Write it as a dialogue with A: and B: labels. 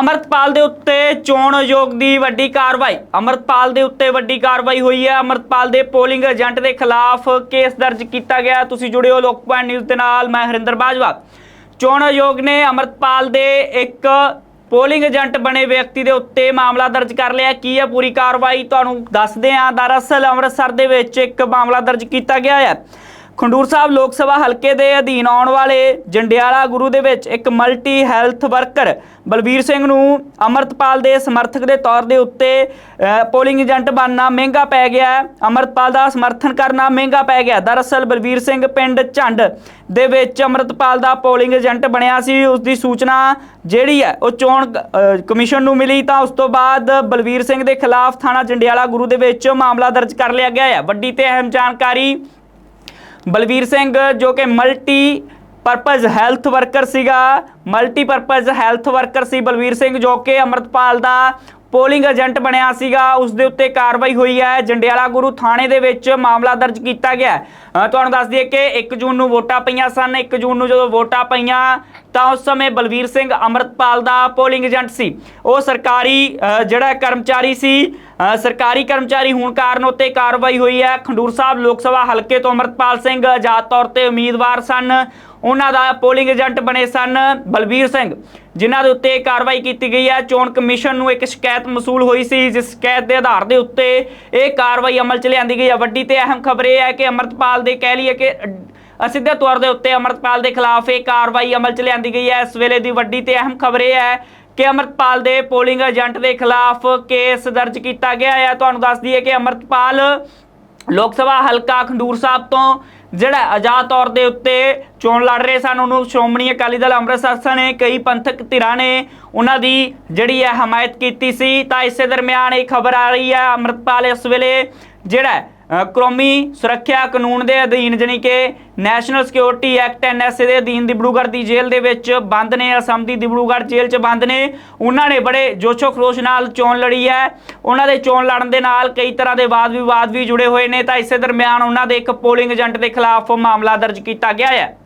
A: ਅਮਰਤਪਾਲ ਦੇ ਉੱਤੇ ਚੋਣ ਆਯੋਗ ਦੀ ਵੱਡੀ ਕਾਰਵਾਈ। ਅਮਰਤਪਾਲ ਦੇ ਉੱਤੇ ਵੱਡੀ ਕਾਰਵਾਈ ਹੋਈ ਹੈ। ਅਮਰਤਪਾਲ ਦੇ ਪੋਲਿੰਗ ਏਜੰਟ ਦੇ ਖਿਲਾਫ ਕੇਸ ਦਰਜ ਕੀਤਾ ਗਿਆ। ਤੁਸੀਂ ਜੁੜੇ ਹੋ ਲੋਕ ਪੁਆਇੰਟ ਨਿਊਜ਼ ਦੇ ਨਾਲ। ਮੈਂ ਹਰਿੰਦਰ ਬਾਜਵਾ। ਚੋਣ ਆਯੋਗ ਨੇ ਅਮਰਤਪਾਲ ਦੇ ਇੱਕ ਪੋਲਿੰਗ ਏਜੰਟ ਬਣੇ ਵਿਅਕਤੀ ਦੇ ਉੱਤੇ ਮਾਮਲਾ ਦਰਜ ਕਰ ਲਿਆ। ਕੀ ਹੈ ਪੂਰੀ ਕਾਰਵਾਈ? ਤੁਹਾਨੂੰ ਦੱਸਦੇ ਹਾਂ। ਦਰਅਸਲ ਅੰਮ੍ਰਿਤਸਰ ਦੇ ਵਿੱਚ ਇੱਕ ਮਾਮਲਾ ਦਰਜ ਕੀਤਾ ਗਿਆ ਹੈ। ਖੰਡੂਰ ਸਾਹਿਬ ਲੋਕ ਸਭਾ ਹਲਕੇ ਦੇ ਅਧੀਨ ਆਉਣ ਵਾਲੇ ਜੰਡਿਆਲਾ ਗੁਰੂ ਦੇ ਵਿੱਚ ਇੱਕ multi health worker Balbir Singh ਨੂੰ ਅਮਰਤਪਾਲ ਦੇ ਸਮਰਥਕ ਦੇ ਤੌਰ ਦੇ ਉੱਤੇ ਪੋਲਿੰਗ ਏਜੰਟ ਬਣਨਾ ਮਹਿੰਗਾ ਪੈ ਗਿਆ ਹੈ। ਅਮਰਤਪਾਲ ਦਾ ਸਮਰਥਨ ਕਰਨਾ ਮਹਿੰਗਾ ਪੈ ਗਿਆ। ਦਰਅਸਲ ਬਲਬੀਰ ਸਿੰਘ ਪਿੰਡ ਝੰਡ ਦੇ ਵਿੱਚ ਅਮਰਤਪਾਲ ਦਾ ਪੋਲਿੰਗ ਏਜੰਟ ਬਣਿਆ ਸੀ। ਉਸ ਦੀ ਸੂਚਨਾ ਜਿਹੜੀ ਹੈ, ਉਹ ਚੋਣ ਕਮਿਸ਼ਨ ਨੂੰ ਮਿਲੀ ਤਾਂ ਉਸ ਤੋਂ ਬਾਅਦ ਬਲਬੀਰ ਸਿੰਘ ਦੇ ਖਿਲਾਫ ਥਾਣਾ ਜੰਡਿਆਲਾ ਗੁਰੂ ਦੇ ਵਿੱਚ ਮਾਮਲਾ ਦਰਜ ਕਰ ਲਿਆ ਗਿਆ ਹੈ। ਵੱਡੀ ਤੇ ਅਹਿਮ ਜਾਣਕਾਰੀ ਬਲਵੀਰ ਸਿੰਘ ਜੋ ਕਿ ਮਲਟੀ ਪਰਪਸ ਹੈਲਥ ਵਰਕਰ ਸੀਗਾ ਮਲਟੀ ਪਰਪਸ ਹੈਲਥ ਵਰਕਰ ਸੀ ਬਲਵੀਰ ਸਿੰਘ ਜੋ ਕਿ ਅਮਰਤਪਾਲ ਦਾ ਪੋਲਿੰਗ ਏਜੰਟ ਬਣਿਆ ਸੀਗਾ। ਉਸ ਦੇ ਉੱਤੇ ਕਾਰਵਾਈ ਹੋਈ ਹੈ। ਜੰਡਿਆਲਾ ਗੁਰੂ ਥਾਣੇ ਦੇ ਵਿੱਚ ਮਾਮਲਾ ਦਰਜ ਕੀਤਾ ਗਿਆ ਤੁਹਾਨੂੰ ਦੱਸ ਦਈਏ ਕਿ 1 ਜੂਨ ਨੂੰ ਵੋਟਾਂ ਪਈਆਂ ਸਨ। 1 ਜੂਨ ਨੂੰ ਜਦੋਂ ਵੋਟਾਂ ਪਈਆਂ, ਤਾਂ ਉਸ ਸਮੇਂ ਬਲਵੀਰ ਸਿੰਘ ਅਮਰਤਪਾਲ ਦਾ ਪੋਲਿੰਗ ਏਜੰਟ ਸੀ। ਉਹ ਸਰਕਾਰੀ ਜਿਹੜਾ ਕਰਮਚਾਰੀ ਸੀ ਸਰਕਾਰੀ ਕਰਮਚਾਰੀ ਹੋਣ ਕਾਰਨ ਉੱਤੇ ਕਾਰਵਾਈ ਹੋਈ ਹੈ। ਖੰਡੂਰ ਸਾਹਿਬ ਲੋਕ ਸਭਾ ਹਲਕੇ ਤੋਂ ਅਮਰਤਪਾਲ ਸਿੰਘ ਆਜ਼ਾਦ ਤੌਰ ਤੇ ਉਮੀਦਵਾਰ ਸਨ। ਉਹਨਾਂ ਦਾ ਪੋਲਿੰਗ ਏਜੰਟ ਬਣੇ ਸਨ ਬਲਬੀਰ ਸਿੰਘ, ਜਿਨ੍ਹਾਂ ਦੇ ਉੱਤੇ ਕਾਰਵਾਈ ਕੀਤੀ ਗਈ ਹੈ। ਚੋਣ ਕਮਿਸ਼ਨ ਨੂੰ ਇੱਕ ਸ਼ਿਕਾਇਤ ਮਸੂਲ ਹੋਈ ਸੀ, ਜਿਸ ਸ਼ਿਕਾਇਤ ਦੇ ਆਧਾਰ ਦੇ ਉੱਤੇ ਇਹ ਕਾਰਵਾਈ ਅਮਲ 'ਚ ਲਿਆਂਦੀ ਗਈ ਹੈ। ਵੱਡੀ ਤੇ ਅਹਿਮ ਖਬਰ ਇਹ ਹੈ ਕਿ ਅਮਰਤਪਾਲ ਦੇ ਕਹਿ ਲਈਏ ਕਿ ਅਸਿੱਧੇ ਤੌਰ ਦੇ ਉੱਤੇ ਅਮਰਤਪਾਲ ਦੇ ਖਿਲਾਫ ਇਹ ਕਾਰਵਾਈ ਅਮਲ 'ਚ ਲਿਆਂਦੀ ਗਈ ਹੈ। ਇਸ ਵੇਲੇ ਦੀ ਵੱਡੀ ਤੇ ਅਹਿਮ ਖਬਰ ਇਹ ਹੈ ਕਿ ਅਮਰਤਪਾਲ ਦੇ ਪੋਲਿੰਗ ਏਜੰਟ ਦੇ ਖਿਲਾਫ ਕੇਸ ਦਰਜ ਕੀਤਾ ਗਿਆ ਹੈ ਤੁਹਾਨੂੰ ਦੱਸ ਦਈਏ ਕਿ ਅਮਰਤਪਾਲ ਲੋਕ ਸਭਾ ਹਲਕਾ ਖੰਡੂਰ ਸਾਹਿਬ ਤੋਂ ਜਿਹੜਾ ਆਜ਼ਾਦ ਤੌਰ ਦੇ ਉੱਤੇ ਚੋਣ ਲੜ ਰਹੇ ਸਨ, ਉਹਨੂੰ ਸ਼੍ਰੋਮਣੀ ਅਕਾਲੀ ਦਲ ਅੰਮ੍ਰਿਤਸਰ ਨੇ ਕਈ ਪੰਥਕ ਧਿਰਾਂ ਨੇ ਉਹਨਾਂ ਦੀ ਜਿਹੜੀ ਹੈ ਹਮਾਇਤ ਕੀਤੀ ਸੀ। ਤਾਂ ਇਸੇ ਦਰਮਿਆਨ ਇਹ ਖਬਰ ਆ ਰਹੀ ਹੈ ਅਮਰਤਪਾਲ ਇਸ ਵੇਲੇ ਜਿਹੜਾ ਕੌਮੀ ਸੁਰੱਖਿਆ ਕਾਨੂੰਨ ਦੇ ਅਧੀਨ ਜਾਣੀ ਕਿ ਨੈਸ਼ਨਲ ਸਿਕਿਉਰਿਟੀ ਐਕਟ ਐਨਐਸਏ ਦੇ ਅਧੀਨ ਦਿਬੜੂਗੜ੍ਹ ਦੀ ਜੇਲ੍ਹ ਦੇ ਵਿੱਚ ਬੰਦ ਨੇ, ਅਸਮ ਦੀ ਦਿਬੜੂਗੜ੍ਹ ਜੇਲ੍ਹ 'ਚ ਬੰਦ ਨੇ। ਉਹਨਾਂ ਨੇ ਬੜੇ ਜੋਸ਼ੋ ਖਰੋਸ਼ ਨਾਲ ਚੋਣ ਲੜੀ ਹੈ। ਉਹਨਾਂ ਦੇ ਚੋਣ ਲੜਨ ਦੇ ਨਾਲ ਕਈ ਤਰ੍ਹਾਂ ਦੇ ਵਾਦ ਵਿਵਾਦ ਵੀ ਜੁੜੇ ਹੋਏ ਨੇ। ਤਾਂ ਇਸੇ ਦਰਮਿਆਨ ਉਹਨਾਂ ਦੇ ਇੱਕ ਪੋਲਿੰਗ ਏਜੰਟ ਦੇ ਖਿਲਾਫ ਮਾਮਲਾ ਦਰਜ ਕੀਤਾ ਗਿਆ ਹੈ।